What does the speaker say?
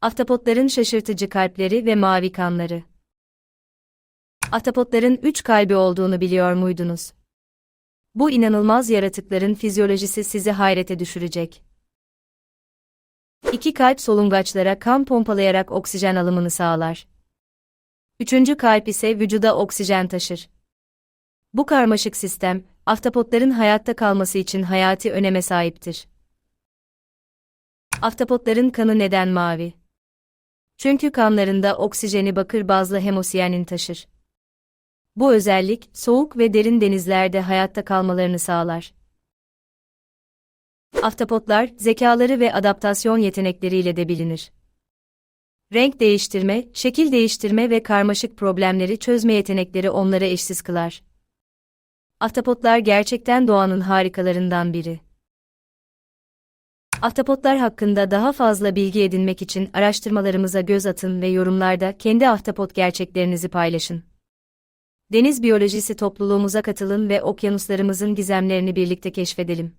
Ahtapotların şaşırtıcı kalpleri ve mavi kanları. Ahtapotların üç kalbi olduğunu biliyor muydunuz? Bu inanılmaz yaratıkların fizyolojisi sizi hayrete düşürecek. İki kalp solungaçlara kan pompalayarak oksijen alımını sağlar. Üçüncü kalp ise vücuda oksijen taşır. Bu karmaşık sistem, ahtapotların hayatta kalması için hayati öneme sahiptir. Ahtapotların kanı neden mavi? Çünkü kanlarında oksijeni bakır bazlı hemosiyanin taşır. Bu özellik, soğuk ve derin denizlerde hayatta kalmalarını sağlar. Ahtapotlar, zekaları ve adaptasyon yetenekleriyle de bilinir. Renk değiştirme, şekil değiştirme ve karmaşık problemleri çözme yetenekleri onları eşsiz kılar. Ahtapotlar gerçekten doğanın harikalarından biri. Ahtapotlar hakkında daha fazla bilgi edinmek için araştırmalarımıza göz atın ve yorumlarda kendi ahtapot gerçeklerinizi paylaşın. Deniz biyolojisi topluluğumuza katılın ve okyanuslarımızın gizemlerini birlikte keşfedelim.